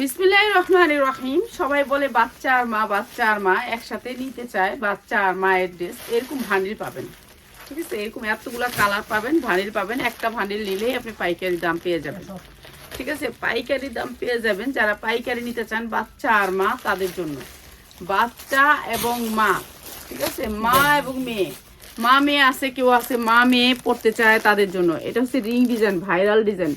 বিসমিল্লাহ রহমান রহিম। সবাই বলে বাচ্চা আর মা, বাচ্চা আর মা একসাথে নিতে চায়। বাচ্চা আর মায়ের ড্রেস এরকম ভান্ডিল পাবেন। ঠিক আছে? এরকম এতগুলা কালার পাবেন ভান্ডিল পাবেন। একটা ভান্ডিল নিলেই আপনি পাইকারি দাম পেয়ে যাবেন। ঠিক আছে? পাইকারি দাম পেয়ে যাবেন যারা পাইকারি নিতে চান বাচ্চা আর মা তাদের জন্য। বাচ্চা এবং মা। ঠিক আছে? মা এবং মেয়ে। মা মেয়ে আছে, কেউ আছে, মা মেয়ে পড়তে চায় তাদের জন্য। এটা হচ্ছে রিং ডিজাইন ভাইরাল ডিজাইন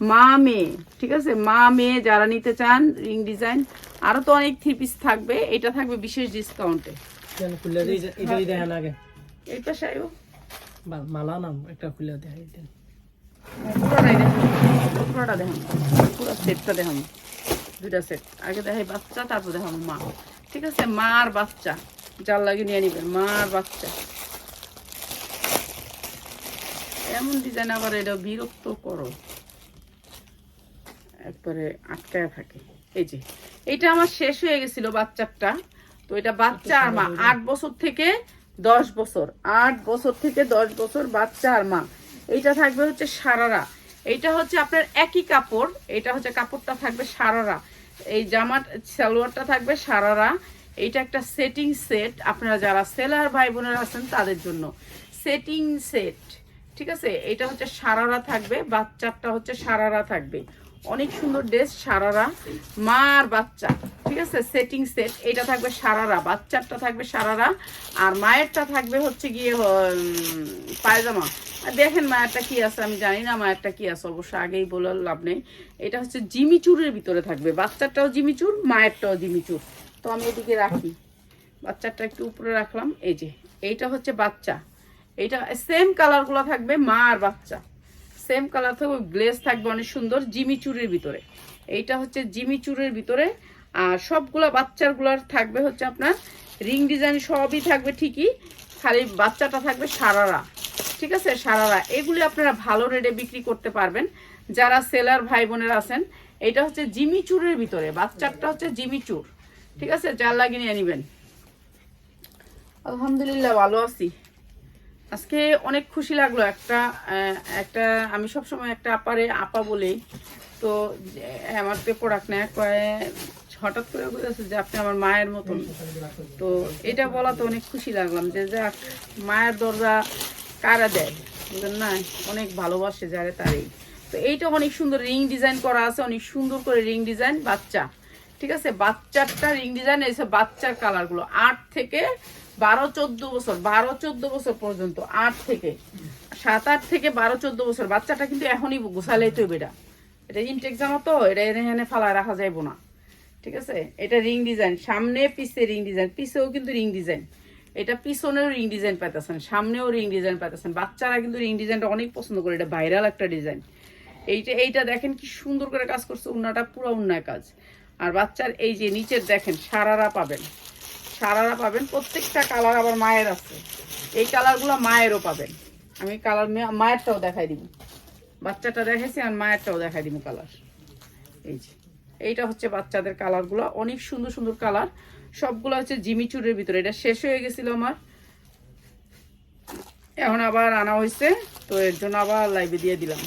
মা মেয়ে ঠিক আছে? মা মেয়ে যারা নিতে চান রিং ডিজাইন আরও তো অনেক থ্রি পিস থাকবে। এটা থাকবে বিশেষ ডিসকাউন্টে বা- মালা নাম একটা খুলে দেখাই দেন পুরোটাই দেখুন। পুরোটা দেখুন। পুরো সেটটা দুইটা সেট আগে দেখাই বাচ্চা তারপর দেখাম মা। ঠিক আছে? মা আর বাচ্চা। যার লাগে নিয়ে নিবেন মা আর বাচ্চা। এমন ডিজাইন আবার এটা বিরক্ত করো একবারে আটকায় থাকে। এই যে এটা আমার শেষ হয়ে গেছিল বাচ্চাটা তো এটা বাচ্চা আর মা। আট বছর থেকে দশ বছর। আট বছর থেকে দশ বছর বাচ্চা আর মা। এইটা থাকবে হচ্ছে সারারা। এইটা হচ্ছে আপনার একই কাপড়। এটা হচ্ছে কাপড়টা থাকবে সারারা। এই জামার সালোয়ারটা থাকবে সারারা। এইটা একটা সেটিং সেট আপনারা যারা সেলার ভাই বোনেরা আছেন তাদের জন্য। সেটিং সেট ঠিক আছে? এটা হচ্ছে সারারা থাকবে। বাচ্চাটা হচ্ছে সারারা থাকবে। অনেক সুন্দর ড্রেস, সারারা। মা আর বাচ্চা, ঠিক আছে? সেটিং সেট এটা থাকবে সারারা, বাচ্চারটা থাকবে সারারা, আর মায়েরটা থাকবে হচ্ছে গিয়ে পায়জামা। দেখেন মায়েরটা কি আছে, আমি জানি না মায়েরটা কি আছে, অবশ্য আগেই বলে লাভ নেই। এটা হচ্ছে জিমিচুরের ভিতরে থাকবে। বাচ্চারটাও জিমিচুর, মায়েরটাও জিমিচুর। তো আমি এদিকে রাখি। বাচ্চাটা একটু উপরে রাখলাম। এই যে, এইটা হচ্ছে বাচ্চা। এইটা সেম কালারগুলো থাকবে মা আর বাচ্চা। সেম কালার থাকবে গ্লেজ থাকবে অনেক সুন্দর জিমিচুরের ভিতরে। এইটা হচ্ছে জিমিচুরের ভিতরে। আর সবগুলা বাচ্চারগুলার থাকবে হচ্ছে আপনার রিং ডিজাইন সবই থাকবে ঠিকই, খালি বাচ্চাটা থাকবে সারারা। ঠিক আছে? সারারা। এগুলি আপনারা ভালো রেটে বিক্রি করতে পারবেন। যারা সেলার ভাই বোনের আছেন, এটা হচ্ছে জিমিচুরের ভিতরে। বাচ্চারটা হচ্ছে জিমিচুর ঠিক আছে? যার লাগিয়ে নিয়ে নেবেন। আলহামদুলিল্লাহ, ভালো আছি। আজকে অনেক খুশি লাগল একটা একটা, আমি সবসময় একটা আপারে আপা বলি তো আমার তো প্রোডাক্ট নেয় কয়ে হঠাৎ করে বলেছে যে আপনি আমার মায়ের মতন। তো এটা বলাতে অনেক খুশি লাগলাম যে যাক, মায়ের দরজা কারা দেয়? বুঝলেন না? অনেক ভালোবাসে যারে তারই। তো এইটা অনেক সুন্দর রিং ডিজাইন করা আছে, অনেক সুন্দর করে রিং ডিজাইন, বাচ্চা। ঠিক আছে? বাচ্চারটা রিং ডিজাইন এসে বাচ্চার কালারগুলো আট থেকে বারো চোদ্দ বছর, বারো চোদ্দ বছর পর্যন্ত, আট থেকে, সাত, আট থেকে বারো চোদ্দ বছর। বাচ্চাটা কিন্তু এখনই গোসালেই তো বেটা। এটা ইনটেক জামা তো? এটা এখানে ফালায় রাখা যাইবো না। ঠিক আছে? এটা রিং ডিজাইন। সামনে পিছে রিং ডিজাইন। পিছেও কিন্তু রিং ডিজাইন। এটা পিছনেও রিং ডিজাইন পাইতেছেন, সামনেও রিং ডিজাইন পাইতেছেন। বাচ্চারা কিন্তু রিং ডিজাইনটা অনেক পছন্দ করে। এটা ভাইরাল একটা ডিজাইন। এইটা এইটা দেখেন কি সুন্দর করে কাজ করছে। উন্নাটা পুরো উন্নয় কাজ। আর বাচ্চার এই যে নিচের দেখেন, সারারা পাবেন। সারারা পাবেন, প্রত্যেকটা কালার আবার মায়ের আছে। এই কালারগুলো মায়েরও পাবেন। আমি কালার মায়েরটাও দেখাই দিব। বাচ্চাটা দেখাইছি আর মায়েরটাও দেখাই দিব কালার এই যে, এইটা হচ্ছে বাচ্চাদের কালারগুলো অনেক সুন্দর সুন্দর কালার সবগুলো হচ্ছে জিমিচুরের ভিতরে। এটা শেষ হয়ে গেছিল আমার। এখন আবার আনা হয়েছে। তো এর জন্য আবার লাইভে দিয়ে দিলাম।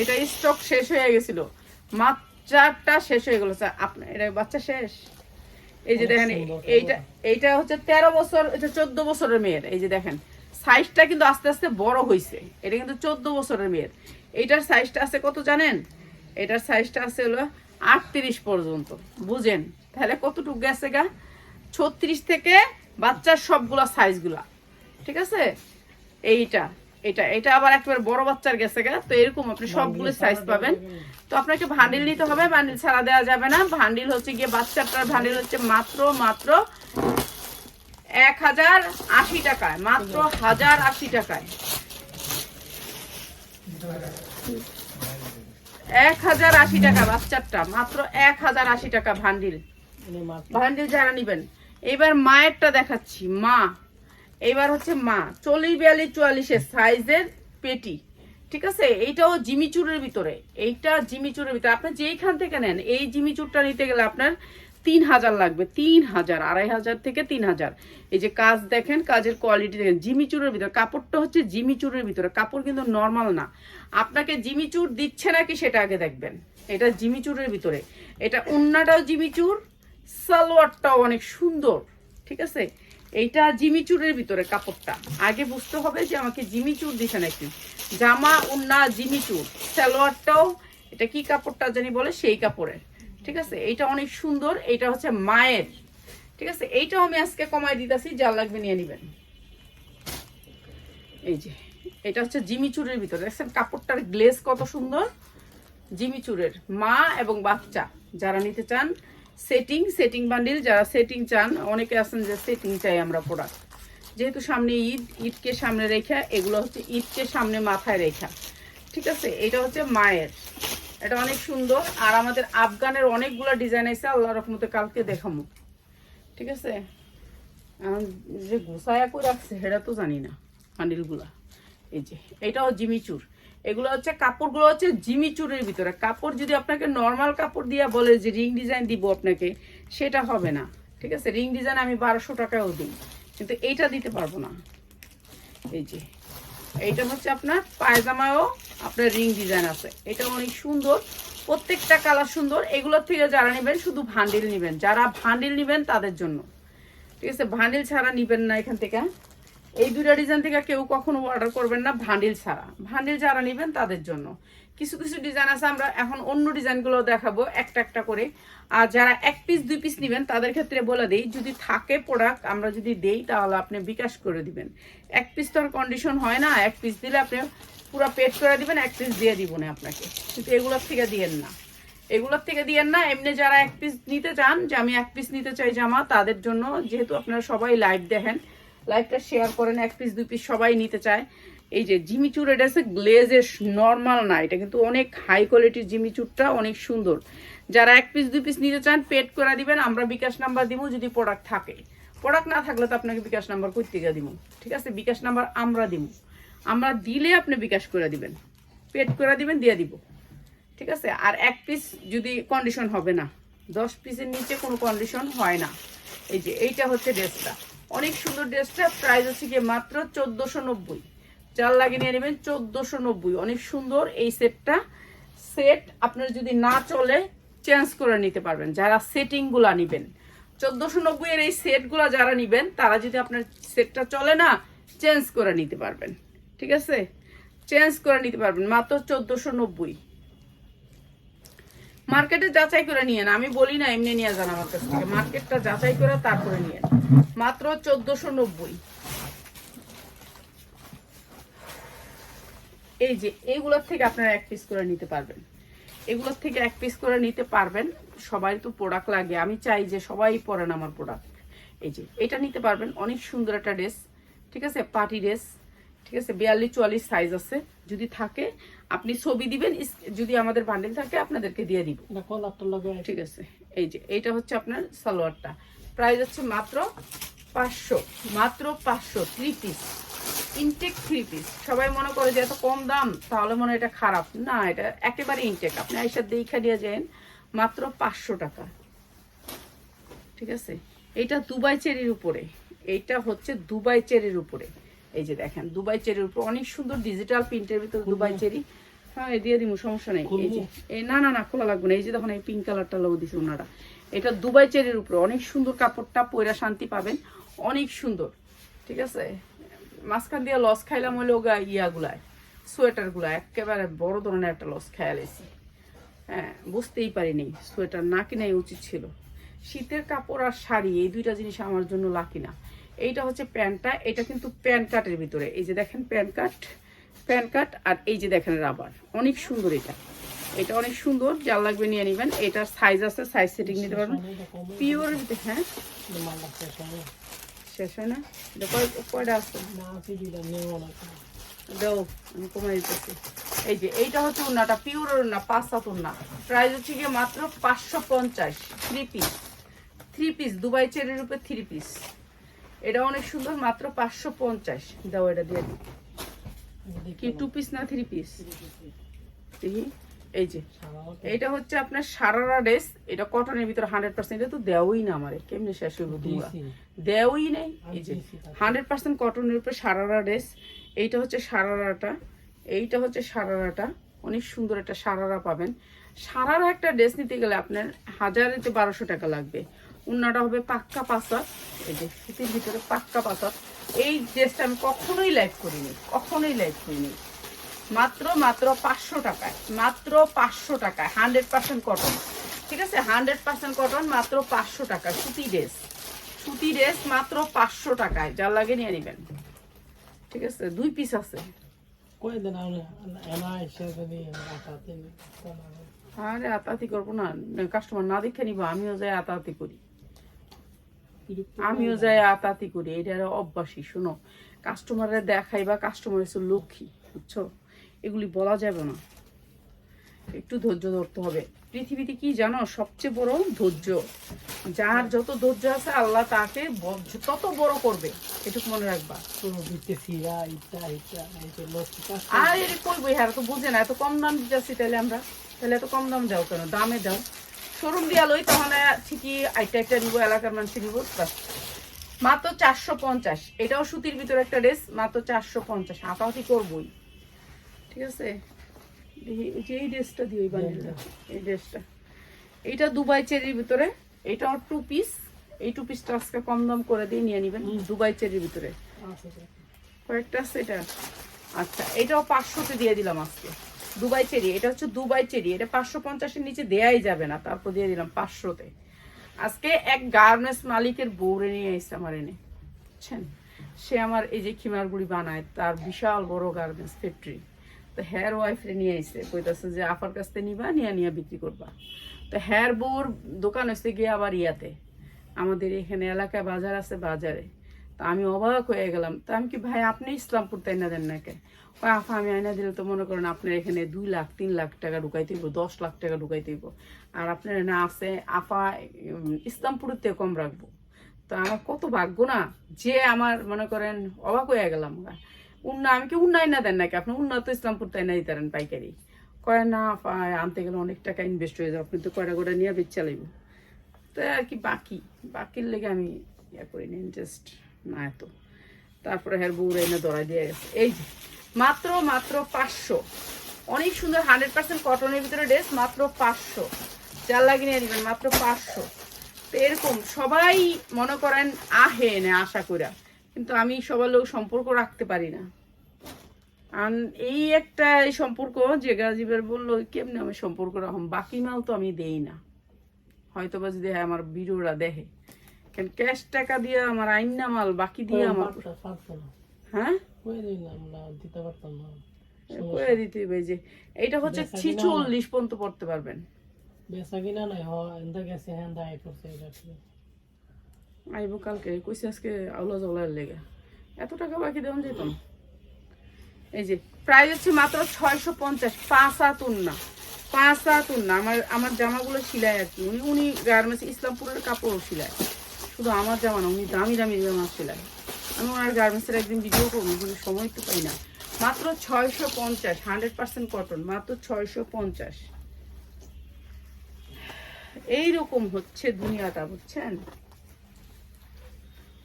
এটা স্টক শেষ হয়ে গেছিল। বাচ্চাটা শেষ হয়ে গেল। স্যার আপনার এটা বাচ্চা শেষ? এই যে দেখেন এইটা এইটা হচ্ছে তেরো বছর এটা চোদ্দ বছরের মেয়ের। এই যে দেখেন সাইজটা কিন্তু আস্তে আস্তে বড় হয়েছে এটা কিন্তু চোদ্দ বছরের মেয়ের। এইটার সাইজটা আছে কত জানেন? এটার সাইজটা আছে হলো আটত্রিশ পর্যন্ত। বুঝেন? তাহলে কতটুকু গেছে গা? ছত্রিশ থেকে বাচ্চার সবগুলা সাইজগুলা। ঠিক আছে? এইটা। এটা এটা আবার একেবারে বড় বাচ্চার গেছে গা তো এরকম আপনি সবগুলো সাইজ পাবেন। তো আপনাকে ভান্ডিল নিতে হবে ভান্ডিল ছাড়া দেওয়া যাবে না। ভান্ডিল হচ্ছে গিয়ে বাচ্চাটার ভান্ডিল হচ্ছে মাত্র মাত্র এক হাজার আশি টাকায় মাত্র হাজার আশি টাকায়। এক হাজার আশি টাকা বাচ্চারটা মাত্র এক হাজার আশি টাকা ভান্ডিল ভান্ডিল যারা নিবেন এবার মায়েরটা দেখাচ্ছি মা। এবার হচ্ছে মা, চল্লিশ বিয়াল্লিশ চুয়াল্লিশের সাইজের পেটি, ঠিক আছে? এইটাও জিমিচুরের ভিতরে, এইটা জিমিচুরের ভিতরে। আপনি যেইখান থেকে নেন, এই জিমিচুরটা নিতে গেলে আপনার তিন হাজার লাগবে, তিন হাজার, আড়াই হাজার থেকে তিন হাজার। এই যে কাজ দেখেন, কাজের কোয়ালিটি দেখেন জিমিচুরের ভিতরে, কাপড়টা হচ্ছে জিমিচুরের ভিতরে, কাপড় কিন্তু নর্মাল না। আপনাকে জিমিচুর দিচ্ছে নাকি সেটা আগে দেখবেন। এটা জিমিচুরের ভিতরে। এটা উন্নাটাও জিমিচুর সালোয়ারটাও অনেক সুন্দর, ঠিক আছে? এইটা জিমিচুরের ভিতরে কাপড়টা। আগে বুঝতে হবে যে আমাকে জিমিচুর দিছে নাকি। জামা, উন্না জিমিচুর সালোয়ারটাও, এটা কি কাপড়টা জানি বলে? সেই কাপড়ের। ঠিক আছে? এইটা অনেক সুন্দর। এইটা হচ্ছে মায়ের। ঠিক আছে? এইটাও আমি আজকে কমাই দিতেছি, যা লাগবে নিয়ে নেবেন। এই যে, এটা হচ্ছে জিমিচুরের ভিতরে। দেখছেন কাপড়টার গ্লেজ কত সুন্দর? জিমিচুরের মা এবং বাচ্চা, যারা নিতে চান সেটিং সেটিং বান্ডিল যারা সেটিং চান, অনেকে আছেন যে সেটিং চাই আমরা প্রোডাক্ট যেহেতু সামনে ঈদ, ঈদকে সামনে রেখা, এগুলো হচ্ছে ঈদকে সামনে মাথায় রেখা। ঠিক আছে? এটা হচ্ছে মায়ের। এটা অনেক সুন্দর। আর আমাদের আফগানের অনেকগুলো ডিজাইন আছে, আল্লাহ রহমতে কালকে দেখামো। ঠিক আছে? যে গোসায়া করে রাখছে, সেটা তো জানি না বান্ডিলগুলা এই যে, এটাও জিমিচুর। এগুলো হচ্ছে কাপড়গুলো হচ্ছে জিমিচুরের ভিতরে। কাপড় যদি আপনাকে নর্মাল কাপড় দিয়ে বলে যে রিং ডিজাইন দিব আপনাকে, সেটা হবে না। ঠিক আছে? রিং ডিজাইন আমি বারোশো টাকাও দিই। কিন্তু এইটা দিতে পারব না। এই যে, এইটা হচ্ছে আপনার পায়জামায়ও আপনার রিং ডিজাইন আছে। এটা অনেক সুন্দর। প্রত্যেকটা কালার সুন্দর। এগুলোর থেকে যারা নেবেন, শুধু ভান্ডিল নেবেন। যারা ভান্ডিল নেবেন, তাদের জন্য। ঠিক আছে? ভান্ডিল ছাড়া নিবেন না এখান থেকে। এই দুটা ডিজাইন থেকে কেউ কখনো অর্ডার করবেন না ভান্ডিল ছাড়া। ভান্ডিল যারা নেবেন তাদের জন্য। কিছু কিছু ডিজাইন আছে, আমরা এখন অন্য ডিজাইনগুলো দেখাবো একটা একটা করে। আর যারা এক পিস দুই পিস নেবেন, তাদের ক্ষেত্রে বলে দেই, যদি থাকে প্রোডাক্ট আমরা যদি দেই, তাহলে আপনি বিকাশ করে দিবেন। এক পিস তো আর কন্ডিশন হয় না, এক পিস দিলে আপনি পুরো পেড করে দিবেন, এক পিস দিয়ে দিব না আপনাকে। কিন্তু এগুলোর থেকে দিয়েন না। এগুলোর থেকে দিয়েন না, এমনি যারা এক পিস নিতে চান, যে আমি এক পিস নিতে চাই জামা, তাদের জন্য যেহেতু আপনারা সবাই লাইভ দেখেন লাইভটা শেয়ার করেন, এক পিস দুই পিস সবাই নিতে চায়। এই যে জিমিচুর এটা হচ্ছে গ্লেজের নর্মাল না, এটা কিন্তু অনেক হাই কোয়ালিটির জিমিচুরটা অনেক সুন্দর। যারা এক পিস দুই পিস নিতে চান পেড করে দিবেন, আমরা বিকাশ নাম্বার দিব যদি প্রোডাক্ট থাকে। প্রোডাক্ট না থাকলে তো আপনাকে বিকাশ নাম্বার করতে গিয়ে দিব ঠিক আছে? বিকাশ নাম্বার আমরা দিব আমরা দিলে আপনি বিকাশ করে দিবেন। পেড করে দিবেন, দিয়ে দিব। ঠিক আছে? আর এক পিস যদি কন্ডিশন হবে না, দশ পিসের নিচে কোনো কন্ডিশন হয় না। এই যে, এইটা হচ্ছে ড্রেসটা অনেক সুন্দর ড্রেসটা প্রাইস হচ্ছে গিয়ে মাত্র চোদ্দোশো নব্বই। চার লাগিয়ে নিয়ে নেবেন চোদ্দোশো নব্বই। অনেক সুন্দর এই সেটটা সেট আপনার যদি না চলে চেঞ্জ করে নিতে পারবেন। যারা সেটিংগুলা নেবেন। চোদ্দোশো নব্বই এর এই সেটগুলা যারা নেবেন, তারা যদি আপনার সেটটা চলে না চেঞ্জ করে নিতে পারবেন। ঠিক আছে? চেঞ্জ করে নিতে পারবেন। মাত্র চোদ্দোশো নব্বই। মার্কেটে যাচাই করে নিয়ে আমি বলি না, এমনি নিয়ে যান আমার কাছ থেকে। মার্কেটটা যাচাই করে তারপরে নিয়েন মাত্র চোদ্দোশো নব্বই। এই যে, এইগুলোর থেকে আপনারা এক পিস করে নিতে পারবেন। এগুলোর থেকে এক পিস করে নিতে পারবেন। সবাই তো প্রোডাক্ট লাগে। আমি চাই যে সবাই পরেন আমার প্রোডাক্ট এই যে, এটা নিতে পারবেন। অনেক সুন্দর একটা ড্রেস ঠিক আছে? পার্টি ড্রেস ঠিক আছে? বিয়াল্লিশ চুয়াল্লিশ সাইজ আছে। যদি থাকে আপনি ছবি দিবেন যদি আমাদের বান্ডেল থাকে আপনাদেরকে দিয়ে দিব। এটা ঠিক আছে এই যে এইটা হচ্ছে আপনার সালোয়ারটা। প্রাইস হচ্ছে মাত্র পাঁচশো মাত্র পাঁচশো three piece intake three piece সবাই মনে করে যে এত কম দাম তাহলে মনে এটা খারাপ। না এটা একেবারে ইনটেক আপনি আইসার দেখা দিয়ে যান মাত্র পাঁচশো টাকা। ঠিক আছে? এইটা দুবাই চেরির উপরে। এইটা হচ্ছে দুবাই চেরির উপরে। এই যে দেখেন দুবাই চেরির উপর অনেক সুন্দর ডিজিটাল প্রিন্টের ভিতরে দুবাই চেরি। হ্যাঁ দিয়ে দিব সমস্যা নেই। এই যে এই না না না খোলা লাগবে না। এই যে দেখুন এই পিঙ্ক কালারটা লোক দিছে ওনারা। এটা দুবাই চেরির উপরে অনেক সুন্দর কাপড়টা পয়রা শান্তি পাবেন। অনেক সুন্দর ঠিক আছে? মাঝখান দিয়ে লস খাইলাম হলো গা ইয়াগুলায় সোয়েটারগুলা। একেবারে বড় ধরনের একটা লস খায়ালেছি হ্যাঁ বুঝতেই পারিনি সোয়েটার না কিনাই উচিত ছিল। শীতের কাপড় আর শাড়ি এই দুইটা জিনিস আমার জন্য লাকি না। এইটা হচ্ছে প্যান্টটা এটা কিন্তু প্যান্ট কাটের ভিতরে। এই যে দেখেন প্যান্ট কাট প্যান্ট কাট আর এই যে দেখেন রাবার। অনেক সুন্দর এটা। এটা অনেক সুন্দর, যার লাগবে নিয়ে নেবেন। এটার সাইজ আছে সাইজ সেটিং নিতে পারবেন। পিওর হ্যাঁ? শেষ হয় না? এটা কয় কয়টা আছে? এই যে, এইটা হচ্ছে উন্নাটা পিওর উন্না পাঁচ সাত উন্না প্রাইস হচ্ছে গিয়ে মাত্র পাঁচশো পঞ্চাশ three piece three piece Dubai চেরির উপরে থ্রি পিস এটা অনেক সুন্দর মাত্র পাঁচশো পঞ্চাশ। দাও এটা দিয়ে দিই। কি টু পিস না থ্রি পিস এই যে। এইটা হচ্ছে আপনার সারারা ড্রেস এটা কটনের ভিতরে হান্ড্রেড পার্সেন্ট এটা তো দেওয়াই না আমার। কেমনি শেষ দিয়েছি। দেওয়াই নেই। এই যে হান্ড্রেড পার্সেন্ট কটনের উপরে সারারা ড্রেস এইটা হচ্ছে সারারাটা। এইটা হচ্ছে সারারাটা। অনেক সুন্দর একটা সারারা পাবেন। সারারা একটা ড্রেস নিতে গেলে আপনার হাজারেতে বারোশো টাকা লাগবে। উন্নাটা হবে পাক্কা পাসার এই যে সুতির ভিতরে পাক্কা পাসার এই ড্রেসটা আমি কখনোই লাইক করিনি কখনোই লাইক করিনি। মাত্র মাত্র পাঁচশো টাকায় মাত্র পাঁচশো টাকায় হান্ড্রেড পার্সেন্ট কটন ঠিক আছে? হান্ড্রেড পার্সেন্ট কটন মাত্র পাঁচশো টাকা সুতি ড্রেস সুতি ড্রেস মাত্র পাঁচশো টাকায় যার লাগে নিয়ে নেবেন। ঠিক আছে? দুই পিস আছে। আরে আতাতি করব না। কাস্টমার না দেখে নিবো আমিও যাই আতাতি করি। আমিও যাই আতাতি করি এটা অভ্যাসই শোনো। কাস্টমারে দেখাই বা কাস্টমার হচ্ছে লক্ষ্মী বুঝছ? এগুলি বলা যাবে না। একটু ধৈর্য ধরতে হবে। পৃথিবীতে কি জানো সবচেয়ে বড় ধৈর্য? যার যত ধৈর্য আছে আল্লাহ তাকে তত বড় করবে। এটুকু মনে রাখবা। আর এর করব হ্যাঁ তো বুঝে না এত কম দাম দিতেছি তাহলে আমরা। তাহলে এত কম দাম দাও কেন? দামে দাও। শোরুম দিয়া লই তাহলে ঠিকই আইটা একটা নিবো এলাকার মানুষ নিবো। মাত্র চারশো পঞ্চাশ। এটাও সুতির ভিতরে একটা ড্রেস মাত্র চারশো পঞ্চাশ। হাতাহাতি করবোই। ঠিক আছে? এই ড্রেসটা দিও এই বান্ডিলটা। এই ড্রেসটা এইটা দুবাই চেরির ভিতরে। এটাও টু পিস এই টু পিসটা আজকে কম দাম করে দিয়ে নিয়ে নিবেন দুবাই চেরির ভিতরে। আছে তো। কয়েকটা আছে এটা? আচ্ছা এটাও পাঁচশোতে দিয়ে দিলাম আজকে। দুবাই চেরি, এটা হচ্ছে দুবাই চেরি, এটা পাঁচশো পঞ্চাশের নিচে দেয়াই যাবে না, তারপর দিয়ে দিলাম পাঁচশোতে। আজকে এক গার্মেন্টস মালিকের বউরে নিয়ে এসছে আমার এনে, বুঝছেন? সে আমার এই যে খিমারগুড়ি বানায়, তার বিশাল বড় গার্মেন্টস ফ্যাক্টরি। তো হেয়ার ওয়াইফরে নিয়ে এসছে কইতাছে যে, আফার কাছ থেকে নিবা, নিয়ে নিয়ে বিক্রি করবা। তো হেয়ার বউর দোকান হচ্ছে গিয়ে আবার ইয়াতে। আমাদের এখানে এলাকায় বাজার আছে বাজারে। তা আমি অবাক হয়ে গেলাম। তা আমি কি, ভাই, আপনি ইসলামপুর তাই না দেন নাকি? কয়, আফা, আমি আয়না দিলে তো মনে করেন আপনার এখানে দুই লাখ, তিন লাখ টাকা ঢুকাইতে হইব দশ লাখ টাকা ঢুকাইতে হইব আর আপনার না আছে, আফা ইসলামপুরের থেকে কম রাখব। তো আমার কত ভাগ্য না, যে আমার মনে করেন অবাক হয়ে গেলাম উন্না, আমি কি উন্নয়ন না দেন নাকি? আপনি উন্নত তো ইসলামপুর তাই না দিতারেন পাইকারি। কয়, না আনতে গেলে অনেক টাকা ইনভেস্ট হয়ে যাবে, আপনি তো কয়টা গোটা নিয়ে বেচ চালাইব তো আর কি বাকি, বাকির লেগে আমি ইয়া করিনি ইন্টারেস্ট না এত তারপরে হ্যার বউরা এনে দড়াই দিয়ে গেছে। এই যে, মাত্র মাত্র পাঁচশো। অনেক সুন্দর হান্ড্রেড পার্সেন্ট কটনের ভিতরে ড্রেস মাত্র পাঁচশো। যার লাগিয়ে নিয়ে নেবেন মাত্র পাঁচশো। তো এরকম সবাই মনে করেন, আহে এনে আশা করা কিন্তু আমি সবার লোক সম্পর্ক রাখতে পারি না। এই একটা সম্পর্ক, যে গাজীবের বলল, কেমনি আমি সম্পর্ক রাখুন বাকি মাল তো আমি দেই না। হয়তো বা যদি হ্যাঁ আমার ভিডিওরা দেখে। কেন ক্যাশ টাকা দিয়ে আমার আইনা মাল বাকি দিয়ে আমার না। হ্যাঁ? কই দিলাম না দিতে পারতাম না। করে দিতে হবে যে এইটা হচ্ছে ছিচল্লিশ পর্যন্ত পড়তে পারবেন। বেচা কিনা নাই হ গেছে হ্যাঁ দায় করছে এটা আইব কালকে কইছে আজকে আউলা জলার লেগে। এত টাকা বাকি দেওয়া যেত না। এই যে প্রাইস হচ্ছে মাত্র ছয়শো পঞ্চাশ পাঁচ হাত উন্না। পাঁচ আমার আমার জামাগুলো সিলাই আর কি। উনি উনি গার্মেন্টস ইসলামপুরের কাপড়ও সিলাই। শুধু আমার জামা না, উনি দামি দামি জামা সেলাই। আমি ওনার গার্মেন্টসের একদিন ভিডিও করব, কিন্তু সময় তো পাই না। মাত্র ছয়শো পঞ্চাশ হান্ড্রেড পার্সেন্ট কটন মাত্র ছয়শো পঞ্চাশ। এইরকম হচ্ছে দুনিয়াটা, বুঝছেন?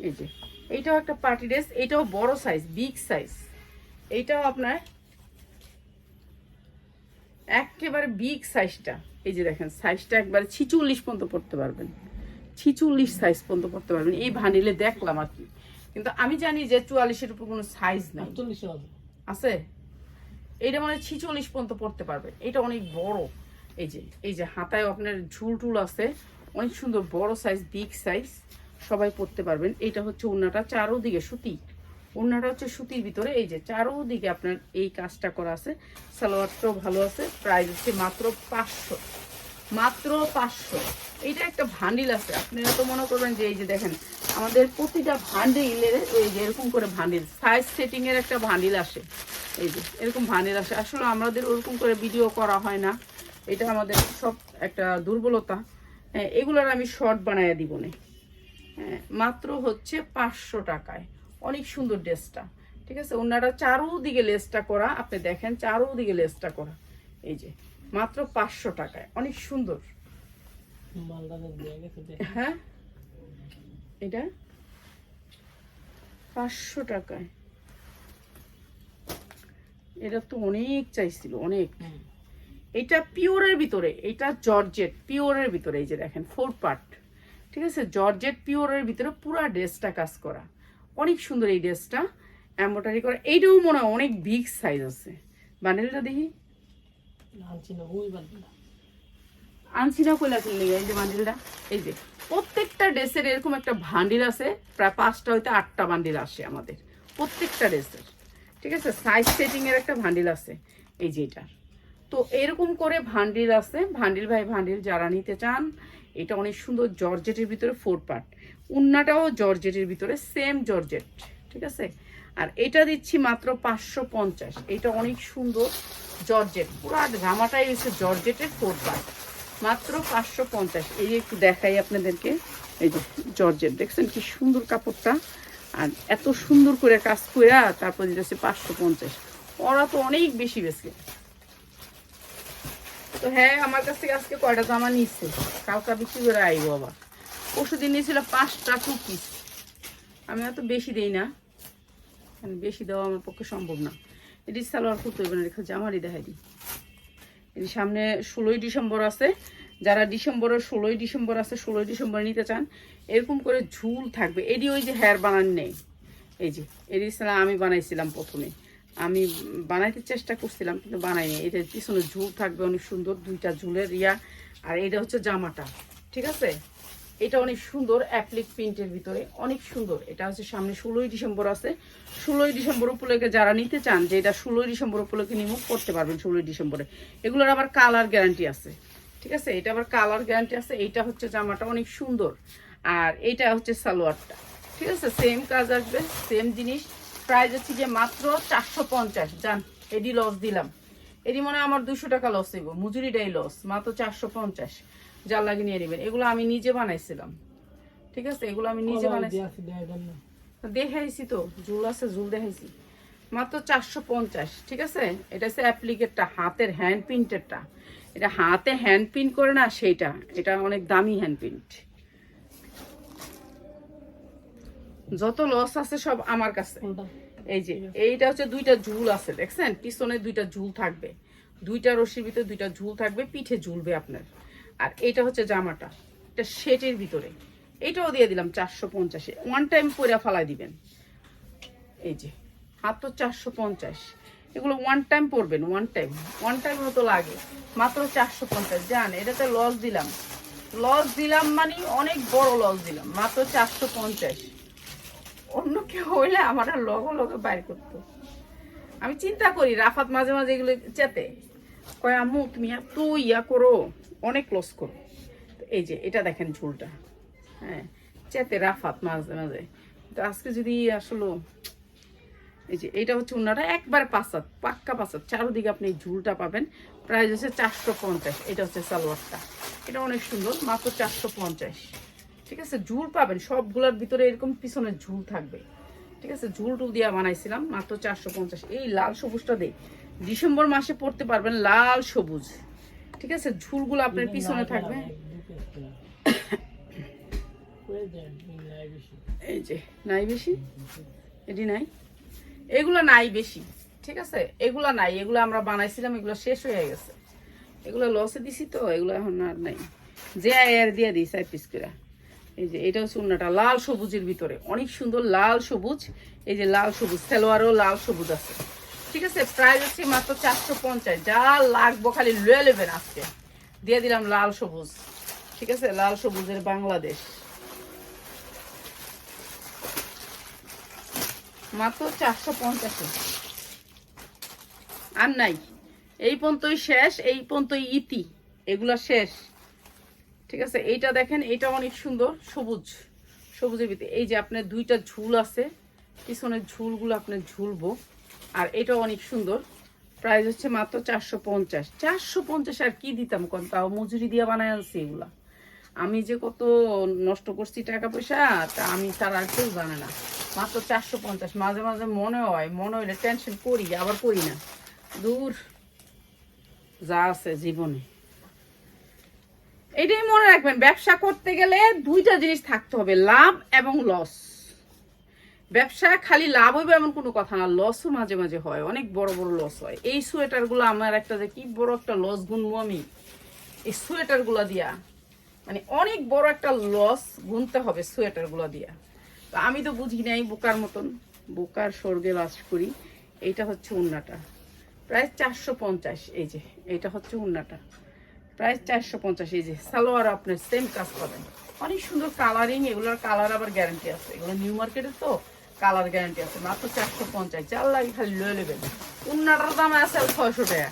এই যে, এইটাও একটা পার্টি ড্রেস এটাও বড় সাইজ বিগ সাইজ এইটাও আপনার একেবারে বিগ সাইজটা এই যে দেখেন সাইজটা একবারে ছিচল্লিশ পর্যন্ত পড়তে পারবেন। ছিচল্লিশ সাইজ পর্যন্ত পড়তে পারবেন। এই ভানিলে দেখলাম আর কি। কিন্তু আমি জানি যে চুয়াল্লিশের উপর কোনো সাইজ নাই। আছে? এইটা মানে ছিচল্লিশ পর্যন্ত পড়তে পারবেন। এটা অনেক বড়। এই যে এই যে হাতায় আপনার ঝুল টুল আছে অনেক সুন্দর বড় সাইজ বিগ সাইজ সবাই পড়তে পারবেন। এটা হচ্ছে উন্নাটা চারোদিকে সুতি। উন্নাটা হচ্ছে সুতির ভিতরে। এই যে চারোদিকে আপনার এই কাজটা করা আছে। সালোয়ারটাও ভালো আছে। প্রাইস হচ্ছে মাত্র পাঁচশো। মাত্র পাঁচশো। এইটা একটা ভান্ডিল আছে। আপনারা তো মনে করবেন যে এই যে দেখেন আমাদের প্রতিটা ভান্ডিলের এই যে এরকম করে ভান্ডিল সাইজ সেটিং এর একটা ভান্ডিল আসে। এই যে এরকম ভান্ডিল আসে। আসলে আমাদের ওরকম করে ভিডিও করা হয় না। এটা আমাদের সব একটা দুর্বলতা। হ্যাঁ, এগুলোর আমি শর্ট বানায় দিব না। হ্যাঁ, মাত্র হচ্ছে পাঁচশো টাকায়। অনেক সুন্দর ড্রেসটা। ঠিক আছে? ওনারা চারোদিকে লেসটা করা। আপনি দেখেন চারোদিকে লেসটা করা। এই যে মাত্র পাঁচশো টাকায়। অনেক সুন্দর। হ্যাঁ? এটা? পাঁচশো টাকায়। এটা তো অনেক চাইছিল অনেক। এটা পিওরের ভিতরে এটা জর্জেট পিওরের ভিতরে এই যে দেখেন ফোর পার্ট ঠিক আছে? জর্জেট পিওরের ভিতরে পুরা ড্রেসটা কাজ করা। অনেক সুন্দর এই ড্রেসটা। এম্ব্রয়ডারি করা। এইটাও মনে হয় অনেক বিগ সাইজ আছে। বান্ডেলটা দেখি। আনছি না কইলা এই যে বান্ডিলটা, এই যে। প্রত্যেকটা ড্রেসের এরকম একটা ভান্ডিল আছে, প্রায় পাঁচটা হইতে আটটা বান্ডিল আসে আমাদের। প্রত্যেকটা ড্রেসের। ঠিক আছে? সাইজ সেটিং এর একটা ভান্ডিল আছে, এই যে এটার। তো এরকম করে ভান্ডিল আছে ভান্ডিল ভাই ভান্ডিল যারা নিতে চান, এটা অনেক সুন্দর জর্জেটের ভিতরে ফোর পার্ট উন্নাটাও জর্জেটের ভিতরে সেম জর্জেট। ঠিক আছে? আর এটা দিচ্ছি মাত্র পাঁচশো পঞ্চাশ। এটা অনেক সুন্দর। জর্জেট। পুরো জামাটাই হচ্ছে জর্জেটের ফোর মাত্র পাঁচশো পঞ্চাশ। এই একটু দেখাই আপনাদেরকে। এই যে জর্জেট, দেখছেন কি সুন্দর কাপড়টা? আর এত সুন্দর করে কাজ করে তারপর যেটা হচ্ছে পাঁচশো পঞ্চাশ। ওরা তো অনেক বেশি বেশি তো হ্যাঁ আমার কাছ থেকে আজকে কয়টা জামা নিচ্ছে? কালকা বিক্রি করে আইবো আবার। পরশু দিন নিয়েছিল পাঁচটা টু পিস আমি অত বেশি দেই না। কারণ বেশি দেওয়া আমার পক্ষে সম্ভব না। এটি সালোয়ার করতে হবে না রেখে জামারই দেখাই দিই। এই সামনে ষোলোই ডিসেম্বর আছে। যারা ডিসেম্বরের ষোলোই ডিসেম্বর আছে, ষোলোই ডিসেম্বর নিতে চান, এরকম করে ঝুল থাকবে। এডি ওই যে হেয়ার বানান নেই। এই যে ছাড়া আমি বানাইছিলাম প্রথমে। আমি বানাইতে চেষ্টা করছিলাম, কিন্তু বানাইনি। এটার পিছনে ঝুল থাকবে, অনেক সুন্দর দুইটা ঝুলের ইয়া। আর এটা হচ্ছে জামাটা। ঠিক আছে? এটা অনেক সুন্দর অ্যাপ্লিক প্রিন্টের ভিতরে, অনেক সুন্দর। এটা হচ্ছে সামনে ষোলোই ডিসেম্বর আছে। ষোলোই ডিসেম্বর উপলক্ষে যারা নিতে চান যে এটা ষোলোই ডিসেম্বর উপলক্ষে নিমুখ করতে পারবেন ষোলোই ডিসেম্বরে। এগুলোর আবার কালার গ্যারান্টি আছে। ঠিক আছে? এটা আবার কালার গ্যারান্টি আছে। এইটা হচ্ছে জামাটা অনেক সুন্দর। আর এইটা হচ্ছে সালোয়ারটা। ঠিক আছে? সেম কাজ আসবে, সেম জিনিস। প্রাইস হচ্ছে যে মাত্র চারশো পঞ্চাশ। যান এডি লস দিলাম। এডি মনে হয় আমার দুশো টাকা লস হইব। মজুরিটাই লস, মাত্র চারশো পঞ্চাশ। যার লাগে নিয়ে নেবেন। এগুলো আমি নিজে বানাইছিলাম। ঠিক আছে? এগুলো আমি নিজে বানাইছি দেখাইছি তো ঝুল আছে ঝুল দেখাইছি। মাত্র চারশো পঞ্চাশ ঠিক আছে? এটা হচ্ছে অ্যাপ্লিকেটটা হাতের হ্যান্ড প্রিন্টেরটা এটা হাতে হ্যান্ড প্রিন্ট করে না সেইটা। এটা অনেক দামি হ্যান্ড প্রিন্ট যত লস আছে সব আমার কাছে। এই যে এইটা হচ্ছে দুইটা ঝুল আছে দেখছেন? পিছনে দুইটা ঝুল থাকবে। দুইটা রশির ভিতরে দুইটা ঝুল থাকবে পিঠে ঝুলবে আপনার। আর এটা হচ্ছে জামাটা। এটা শেটের ভিতরে। এইটাও দিয়ে দিলাম চারশো পঞ্চাশে। ওয়ান টাইম পরে ফালাই দিবেন। এই যে, মাত্র চারশো পঞ্চাশ। এগুলো ওয়ান টাইম পরবেন ওয়ান টাইম ওয়ান টাইম মতো লাগে, মাত্র চারশো পঞ্চাশ। জান, এটাতে লস দিলাম। লস দিলাম মানে অনেক বড় লস দিলাম, মাত্র চারশো পঞ্চাশ। অন্য কেউ হইলে আমার লগে লগে বাইর করতো। আমি চিন্তা করি, রাফাত মাঝে মাঝে এগুলো চেতে। কয়, আম্মু, তুমি এত ইয়া করো। অনেক লস করো। এই যে, এটা দেখেন ঝুলটা। হ্যাঁ চেতে রাফাত মাঝে মাঝে। তো আজকে যদি আসলে, এই যে এটা হচ্ছে উন্নাটা একবার পাঁচাত, পাক্কা পাঁচাত। চারোদিকে আপনি ঝুলটা পাবেন। প্রাইস হচ্ছে চারশো পঞ্চাশ, এটা হচ্ছে সালোয়ারটা। এটা অনেক সুন্দর, মাত্র চারশো পঞ্চাশ। ঠিক আছে, ঝুল পাবেন। সবগুলোর ভিতরে এরকম পিছনে ঝুল থাকবে। ঠিক আছে, ঝুল টুল দিয়ে বানাইছিলাম, মাত্র চারশো পঞ্চাশ। এই লাল সবুজটা দেই। ডিসেম্বর মাসে পড়তে পারবেন লাল সবুজ। ঠিক আছে? ঝুলগুলো আপনার পিছনে থাকবে। এই যে নাই বেশি? এটি নাই? এগুলো নাই বেশি ঠিক আছে? এগুলা নাই এগুলো আমরা বানাইছিলাম এগুলো শেষ হয়ে গেছে। এগুলো লসে দিছি তো এগুলো এখন আর নাই। যে এর দিয়ে দিই সাইড পিস করে। এই যে এটা হচ্ছে উন্নাটা লাল সবুজের ভিতরে। অনেক সুন্দর লাল সবুজ এই যে লাল সবুজ সালোয়ারও লাল সবুজ আছে। ঠিক আছে প্রাইস হচ্ছে মাত্র চারশো পঞ্চাশ। যা লাগবো খালি লুয়ে নেবেন আজকে। দিয়ে দিলাম লাল সবুজ। ঠিক আছে, লাল সবুজের বাংলাদেশ। মাত্র চারশো আর নাই। এই পর্যন্তই শেষ, এই পর্যন্তই ইতি। এগুলা শেষ। ঠিক আছে, এইটা দেখেন, এইটা অনেক সুন্দর, সবুজ। সবুজের ভিতরে। এই যে আপনার দুইটা ঝুল আছে, পিছনের ঝুলগুলো আপনার ঝুলবো। আর এটা অনেক সুন্দর। প্রাইস হচ্ছে মাত্র চারশো পঞ্চাশ। চারশো পঞ্চাশ আর কি দিতাম কোন? তাও মজুরি দিয়ে বানায় আনছি এগুলা। আমি যে কত নষ্ট করছি টাকা পয়সা তা আমি তার আর কেউ জানে না। মাত্র চারশো পঞ্চাশ। মাঝে মাঝে মনে হয়, মনে হইলে টেনশন করি, আবার করি না। দূর যা আছে জীবনে। এটাই মনে রাখবেন, ব্যবসা করতে গেলে দুইটা জিনিস থাকতে হবে, লাভ এবং লস ব্যবসা খালি লাভ হইবে এমন কোনো কথা না লসও মাঝে মাঝে হয়, অনেক বড় বড় লস হয়। এই সোয়েটারগুলো আমার একটা যে কি বড় একটা লস গুনবো আমি, এই সোয়েটারগুলা দিয়া মানে অনেক বড় একটা লস গুনতে হবে সোয়েটারগুলা দিয়া। তো আমি তো বুঝি নাই বোকার মতন, বোকার স্বর্গে বাস করি, এইটা হচ্ছে উন্নাটা। প্রায় চারশো পঞ্চাশ, এই যে, এইটা হচ্ছে উন্নাটা। প্রায় চারশো পঞ্চাশ, এই যে, সালোয়ার আপনার সেম কাজ পাবেন। অনেক সুন্দর কালারিং এগুলোর কালার আবার গ্যারান্টি আছে। এগুলো নিউ মার্কেটের তো কালার গ্যারান্টি আছে মাত্র চারশো পঞ্চাশ। চার লাগে খালি লয়ে নেবেন। উন্নাটার দাম আছে ছয়শো টাকা।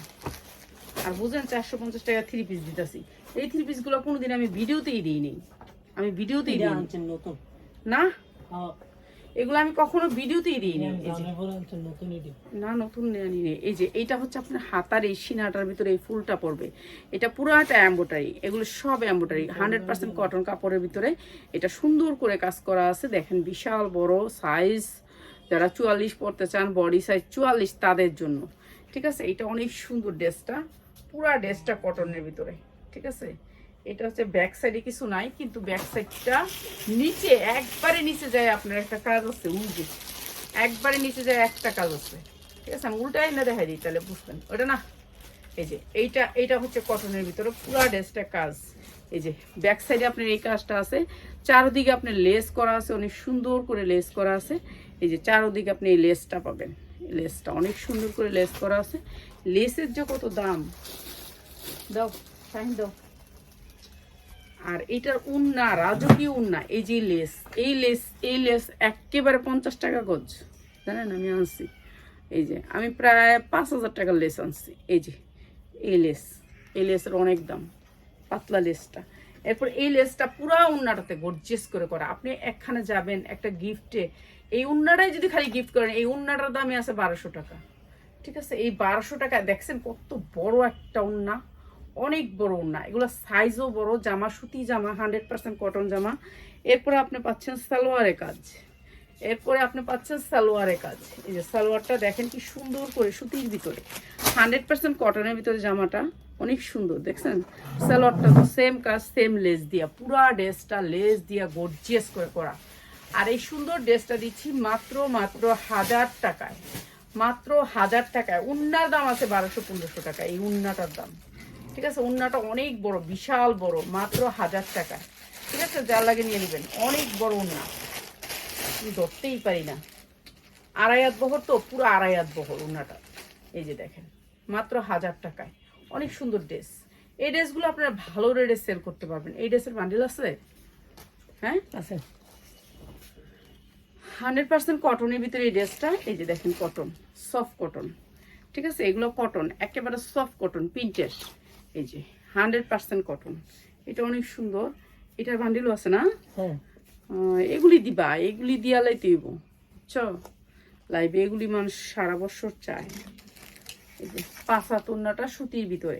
আর বুঝলেন চারশো পঞ্চাশ টাকা থ্রি পিস দিতেছি। এই থ্রি পিসগুলো কোনোদিন আমি ভিডিওতেই দিইনি। আমি ভিডিওতেই দিই নতুন? না? এগুলো আমি কখনো ভিডিওতেই দিইনি। না নতুন নেয়ানি নেই এই যে এইটা হচ্ছে আপনার হাতার এই সিনাটার ভিতরে এই ফুলটা পড়বে। এটা পুরাটা অ্যাম্বোটারি এগুলো সব অ্যাম্বোটারি হান্ড্রেড পার্সেন্ট কটন কাপড়ের ভিতরে। এটা সুন্দর করে কাজ করা আছে। দেখেন বিশাল বড় সাইজ যারা চুয়াল্লিশ পড়তে চান বডি সাইজ চুয়াল্লিশ তাদের জন্য। ঠিক আছে? এটা অনেক সুন্দর ড্রেসটা। পুরা ড্রেসটা কটনের ভিতরে। ঠিক আছে? এটা হচ্ছে ব্যাক সাইডে কিছু নাই, কিন্তু ব্যাক সাইডটা নিচে, একবারে নিচে যায় আপনার একটা কাজ আছে উল্টে একবারে নিচে যায় একটা কাজ আছে। ঠিক আছে, আমি উল্টাই না দেখাই দিই, তাহলে বুঝবেন। ওটা না, এই যে, এইটা এইটা হচ্ছে কটনের ভিতরে পুরো ড্রেসটা কাজ। এই যে ব্যাক সাইডে আপনার এই কাজটা আছে, চারদিকে আপনার লেস করা আছে, অনেক সুন্দর করে লেস করা আছে। এই যে, চারদিকে আপনি এই লেসটা পাবেন। লেসটা অনেক সুন্দর করে লেস করা আছে। লেসের যে কত দাম, দাও দাও। আর এটার উন্না, রাজকীয় উন্না, এই যে লেস, এই লেস এই লেস একেবারে পঞ্চাশ টাকা গজ। জানেন, আমি আনছি। এই যে, আমি প্রায় পাঁচ হাজার টাকার লেস আনছি। এই যে, এই লেস, এই লেসের অনেক দাম, পাতলা লেসটা। এরপর এই লেসটা পুরা উন্নাটাতে গর্জিয়াস করে করা। আপনি একখানে যাবেন একটা গিফটে এই উন্নাটাই যদি খালি গিফট করেন, এই উন্নাটার দামই আছে বারোশো টাকা। ঠিক আছে? এই বারোশো টাকা দেখছেন কত বড় একটা উন্না? অনেক বড় উন্না। এগুলো সাইজও বড়, জামা, সুতি জামা হান্ড্রেড পার্সেন্ট কটন জামা। এরপরে আপনি পাচ্ছেন সালোয়ারের কাজ। এরপরে আপনি পাচ্ছেন সালোয়ারের কাজ। এই যে সালোয়ারটা দেখেন কি সুন্দর করে সুতির ভিতরে। হান্ড্রেড পার্সেন্ট কটনের ভিতরে জামাটা অনেক সুন্দর, দেখছেন? সালোয়ারটা তো সেম কাজ সেম লেস দিয়া। পুরা ড্রেসটা লেস দিয়া গর্জিয়াস করে করা আর এই সুন্দর ড্রেসটা দিচ্ছি মাত্র মাত্র হাজার টাকায়। মাত্র হাজার টাকায়। উন্নার দাম আছে বারোশো, পনেরোশো টাকা। এই উন্নাটার দাম। ঠিক আছে? উন্নাটা অনেক বড় বিশাল বড় মাত্র হাজার টাকা ঠিক আছে? যার লাগে নিয়ে নেবেন। অনেক বড় উন্না। আমি ধরতেই পারি না। আড়াই হাত বহর তো পুরো আড়াই হাত বহর উন্নাটা। এই যে দেখেন মাত্র হাজার টাকায়। অনেক সুন্দর ড্রেস। এই ড্রেসগুলো আপনারা ভালো রেটে সেল করতে পারবেন। এই ড্রেসের বান্ডিল আছে? হ্যাঁ? আছে। হান্ড্রেড পার্সেন্ট কটনের ভিতরে এই ড্রেসটা এই যে দেখেন কটন সফট কটন। ঠিক আছে? এগুলো কটন একেবারে সফট কটন প্রিন্টের এই যে হান্ড্রেড পার্সেন্ট কটন এটা অনেক সুন্দর। এটার বান্ডিলও আছে না? হ্যাঁ। এগুলি দিবা এগুলি দিয়ালাই তুইব বুঝছ? লাইভে এগুলি মানুষ সারা বছর চায়। এই যে পাঁচা তুন্নাটা সুতির ভিতরে।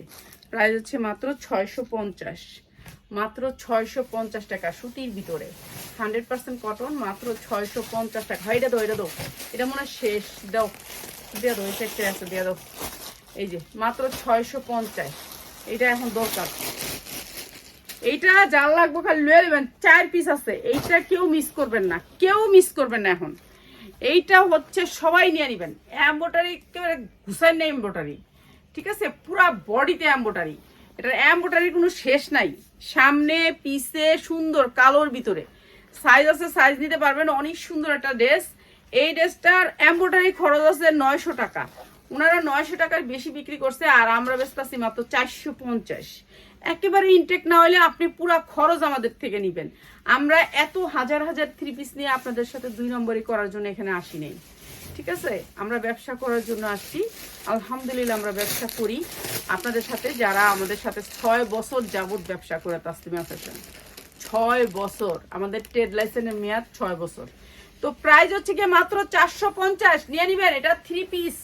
প্রাইস হচ্ছে মাত্র ছয়শো পঞ্চাশ। মাত্র ছয়শো পঞ্চাশ টাকা সুতির ভিতরে। হান্ড্রেড পার্সেন্ট কটন মাত্র ছয়শো পঞ্চাশ টাকা। হয় এটা দাও এটা দাও। এটা মনে হয় শেষ। দাও। দিয়ে দো এটা আছে দিয়ে দাও। এই যে মাত্র ছয়শো পঞ্চাশ। এটা এখন দরকার। এইটা যার লাগবো খালি লয়ে নেবেন, চার পিস আছে। এইটা কেউ মিস করবেন না, কেউ মিস করবেন না এখন। এইটা হচ্ছে সবাই নিয়ে নেবেন। এম্বোটারি একেবারে ঘুষাই নেই এম্বোটারি ঠিক আছে? পুরা বডিতে এম্বোটারি এটার এম্বোটারির কোনো শেষ নাই। সামনে পিসে সুন্দর কালোর ভিতরে। সাইজ আছে সাইজ নিতে পারবেন। অনেক সুন্দর একটা ড্রেস এই ড্রেসটার এম্বোটারি খরচ আছে নয়শো টাকা। ওনারা নয়শো টাকার বেশি বিক্রি করছে আর আমরা বেচতেছি মাত্র চারশো পঞ্চাশ। একেবারে ইনটেক না হলে আপনি পুরা খরচ আমাদের থেকে নেবেন। আমরা এত হাজার হাজার থ্রি পিস নিয়ে আপনাদের সাথে দুই নম্বরই করার জন্য এখানে আসি নেই। ঠিক আছে? আমরা ব্যবসা করার জন্য আসছি। আলহামদুলিল্লাহ আমরা ব্যবসা করি। আপনাদের সাথে যারা আমাদের সাথে ছয় বছর যাবত ব্যবসা করে, তাসলিমা ফ্যাশন। ছয় বছর। আমাদের ট্রেড লাইসেন্সের মেয়াদ ছয় বছর। তো প্রাইস হচ্ছে কি মাত্র চারশো পঞ্চাশ। নিয়ে নিবেন, এটা থ্রি পিস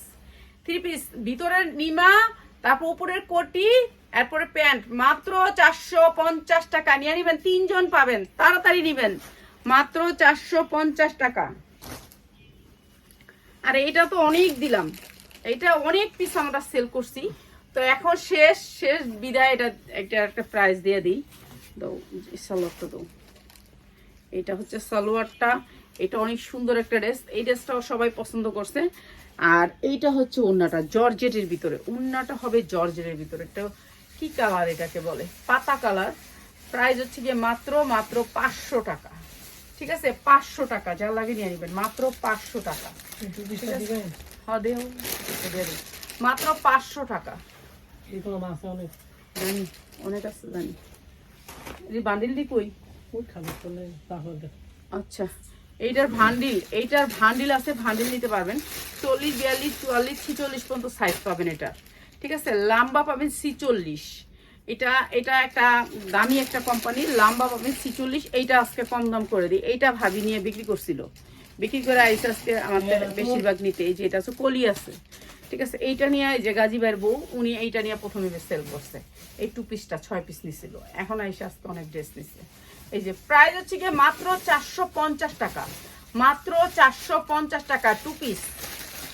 থ্রি পিস। ভিতরের নিমা, তারপর উপরের কোটি, এরপরে প্যান্ট। মাত্র চারশো পঞ্চাশ টাকা। নিয়ে নিবেন, তিনজন পাবেন। তাড়াতাড়ি নিবেন। মাত্র চারশো পঞ্চাশ টাকা। আর এটা তো অনেক দিলাম। এটা অনেক পিস আমরা সেল করছি। তো এখন শেষ শেষ বিদায় এটা একটা একটা প্রাইস দিয়ে দিই। দাও সালোয়ারটা দাও। এটা হচ্ছে সালোয়ারটা। এটা অনেক সুন্দর একটা ড্রেস। এই ড্রেসটাও সবাই পছন্দ করছে। আর এইটা হচ্ছে উন্নাটা জর্জেটের ভিতরে। ওন্নাটা হবে জর্জেটের ভিতরে। এটা কি কালার এটাকে বলে? পাতা কালার প্রাইস হচ্ছে গিয়ে মাত্র মাত্র পাঁচশো টাকা। ঠিক আছে? পাঁচশো টাকা। যা লাগে নিয়ে নেবেন। মাত্র পাঁচশো টাকা। একটু হ্যাঁ। মাত্র পাঁচশো টাকা। জানি। অনেক আছে জানি। বান্ডিল দি কই? আচ্ছা। এইটার ভান্ডিল এইটার ভান্ডিল আছে ভান্ডিল নিতে পারবেন। চল্লিশ বিয়াল্লিশ চুয়াল্লিশ ছিচল্লিশ পর্যন্ত সাইজ পাবেন এটা। ঠিক আছে? লাম্বা পাবেন ছিচল্লিশ। এটা এটা একটা দামি একটা কোম্পানি লাম্বা পাবেন ছিচল্লিশ। এইটা আজকে কম দাম করে দিই। এইটা ভাবি নিয়ে বিক্রি করছিল। বিক্রি করে আইসে আজকে আমাদের বেশিরভাগ নিতে। এই যে এটা আছে কলি আছে। ঠিক আছে? এইটা নিয়ে এই যে গাজীবার বউ উনি এইটা নিয়ে প্রথমে সেল করছে। এই টু পিসটা ছয় পিস নিছিল। এখন আইসে আজকে অনেক ড্রেস নিছে। এই যে প্রাইস হচ্ছে গিয়ে মাত্র চারশো পঞ্চাশ টাকা। মাত্র চারশো পঞ্চাশ টাকা টু পিস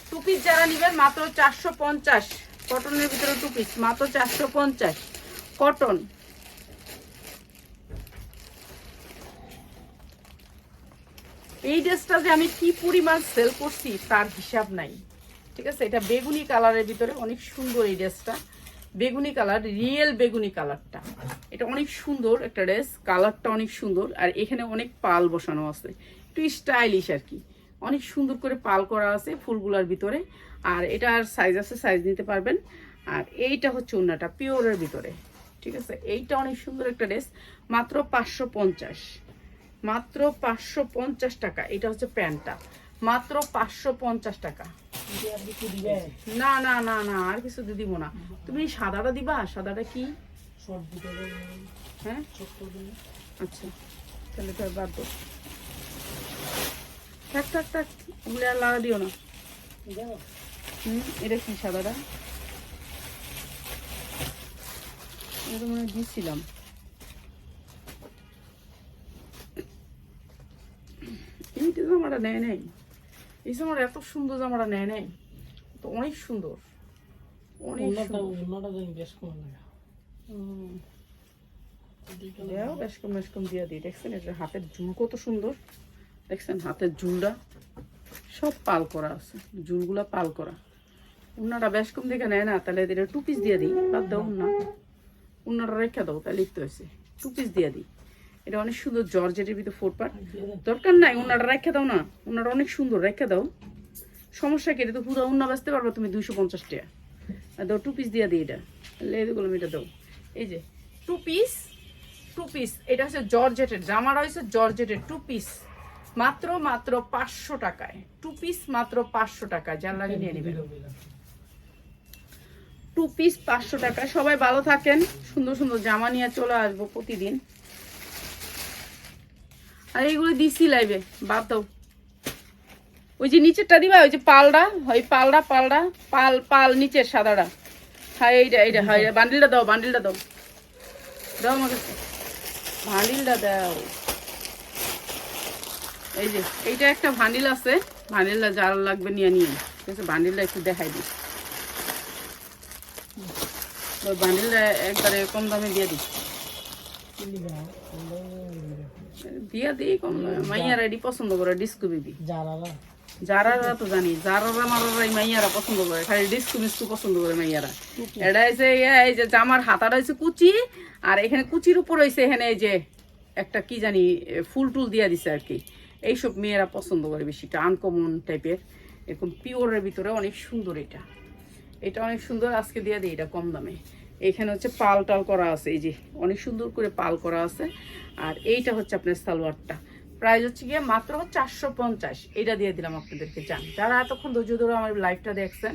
টু পিস যারা নেবেন, মাত্র চারশো পঞ্চাশ। কটনের ভিতরে টু পিস মাত্র চারশো পঞ্চাশ। কটন এই ড্রেসটা যে আমি কি পরিমাণ সেল করছি, তার হিসাব নাই। ঠিক আছে? এটা বেগুনি কালারের ভিতরে অনেক সুন্দর এই ড্রেসটা বেগুনি কালার রিয়েল বেগুনি কালারটা এটা অনেক সুন্দর একটা ড্রেস কালারটা অনেক সুন্দর আর এখানে অনেক পাল বসানো আছে। একটু স্টাইলিশ আর কি। অনেক সুন্দর করে পাল করা আছে ফুলগুলার ভিতরে আর এটার সাইজ আছে সাইজ নিতে পারবেন। আর এইটা হচ্ছে অন্যটা পিওরের ভিতরে। ঠিক আছে? এইটা অনেক সুন্দর একটা ড্রেস মাত্র পাঁচশো পঞ্চাশ। মাত্র পাঁচশো পঞ্চাশ টাকা। এটা হচ্ছে প্যান্টটা। মাত্র পাঁচশো পঞ্চাশ টাকা। না না না না আর কিছু দিব না। তুমি সাদাটা দিবা? সাদাটা কি? হ্যাঁ? আচ্ছা তাহলে তো বাদ ওগুলো আর লাগা দিও না। হুম এটা কি সাদাটা? এটা তো মনে দিচ্ছিলাম এইটা জামাটা নেয় নাই। এই জামাটা এত সুন্দর জামাটা নেয় নেই। তো অনেক সুন্দর। অনেক সুন্দর। বেশ কম লাগে। দেও, বেশ কম, বেশ দিয়ে দিই। দেখছেন এটা হাতের কত সুন্দর। দেখছেন, হাতের সব পাল করা আছে। পাল করা। কম দেখে নেয় না, তাহলে দিয়ে দিই। বাদ দাও উন্নাটা রেখে দাও, তাহলে হয়েছে। দিয়ে দিই। এটা অনেক সুন্দর জর্জেটের ভিতরে ফোর দরকার নাই উন্নাটা রেখে দাও না। উন্নাটা অনেক সুন্দর, রেখে দাও। সমস্যা কি, এটা তো পুরো উন্না বাঁচতে পারবে তুমি দুইশো পঞ্চাশ টাকা। দাও টু পিস দিয়ে দিই এটা। লেগুলো এটা দাও। এই যে টু পিস টু পিস এটা হচ্ছে জর্জেটের জামাটা হচ্ছে জর্জেটের টু পিস মাত্র মাত্র পাঁচশো টাকায় টু পিস মাত্র পাঁচশো টাকা যার লাগে নিয়ে নেবেন। টু পিস পাঁচশো টাকা সবাই ভালো থাকেন, সুন্দর সুন্দর জামা নিয়ে চলে আসব প্রতিদিন। আর এইগুলো দিছি লাইবে বাদ দাও। ওই যে নিচেরটা দিবা, ওই যে পালটা ওই পালটা পালটা পাল পাল নিচের সাদাটা। হ্যাঁ এইটা এইটা হ্যাঁ এইটা। বান্ডিলটা দাও বান্ডিলটা দাও। দাও আমাকে। ভান্ডিলটা দাও। এই যে, এইটা একটা ভান্ডিল আছে। ভান্ডিলটা যার লাগবে নিয়ে নিয়ে। ঠিক আছে ভান্ডিলটা একটু দেখাই দিই। বান্ডিলটা একবারে কম দামে দিয়ে দিই। দিয়ে দিই কম দামে। মাইয়ারা এটি পছন্দ করে, ডিস্কো বিবি। যারা যারারা তো জানি যারারা মারারা এই মাইয়ারা পছন্দ করে খালি ডিস্কো মিস্কু পছন্দ করে মাইয়ারা। এটা হচ্ছে ইয়ে, এই যে জামার হাতাটা হচ্ছে কুচি আর এখানে কুচির উপর হয়েছে এখানে এই যে একটা কি জানি ফুল টুল দিয়া দিছে আর কি। এইসব মেয়েরা পছন্দ করে বেশি আনকমন টাইপের এরকম পিওরের ভিতরে অনেক সুন্দর এটা। এটা অনেক সুন্দর আজকে দিয়ে দিই এটা কম দামে। এখানে হচ্ছে পাল টাল করা আছে এই যে অনেক সুন্দর করে পাল করা আছে। আর এইটা হচ্ছে আপনার সালোয়ারটা। প্রাইস হচ্ছে গিয়ে মাত্র চারশো পঞ্চাশ। এটা দিয়ে দিলাম আপনাদেরকে জান। যারা এতক্ষণ ধৈর্য ধরে আমার লাইভটা দেখছেন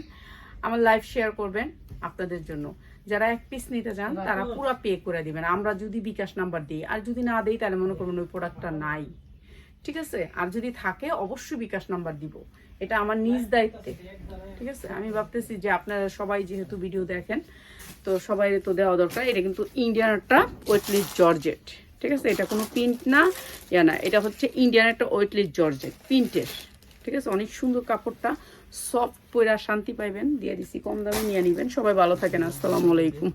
আমার লাইভ শেয়ার করবেন আপনাদের জন্য। যারা এক পিস নিতে চান তারা পুরো পে করে দিবেন। আমরা যদি বিকাশ নাম্বার দিই আর যদি না দিই তাহলে মনে করবেন ওই প্রোডাক্টটা নাই। ঠিক আছে? আর যদি থাকে অবশ্যই বিকাশ নাম্বার দিব। এটা আমার নিজ দায়িত্বে। ঠিক আছে? আমি ভাবতেছি যে আপনারা সবাই যেহেতু ভিডিও দেখেন তো সবাই তো দেওয়া দরকার। এটা কিন্তু ইন্ডিয়ানটা একটা ওয়েটলিস জর্জেট ঠিক আছে? এটা কোনো প্রিন্ট না, ইয়া না। এটা হচ্ছে ইন্ডিয়ান একটা ওয়েটলি জর্জেট প্রিন্টের ঠিক আছে? অনেক সুন্দর কাপড়টা। সফট পইরা শান্তি পাইবেন। দিয়ে দিছি, কম দামে নিয়ে নেবেন। সবাই ভালো থাকেন। আসসালামু আলাইকুম।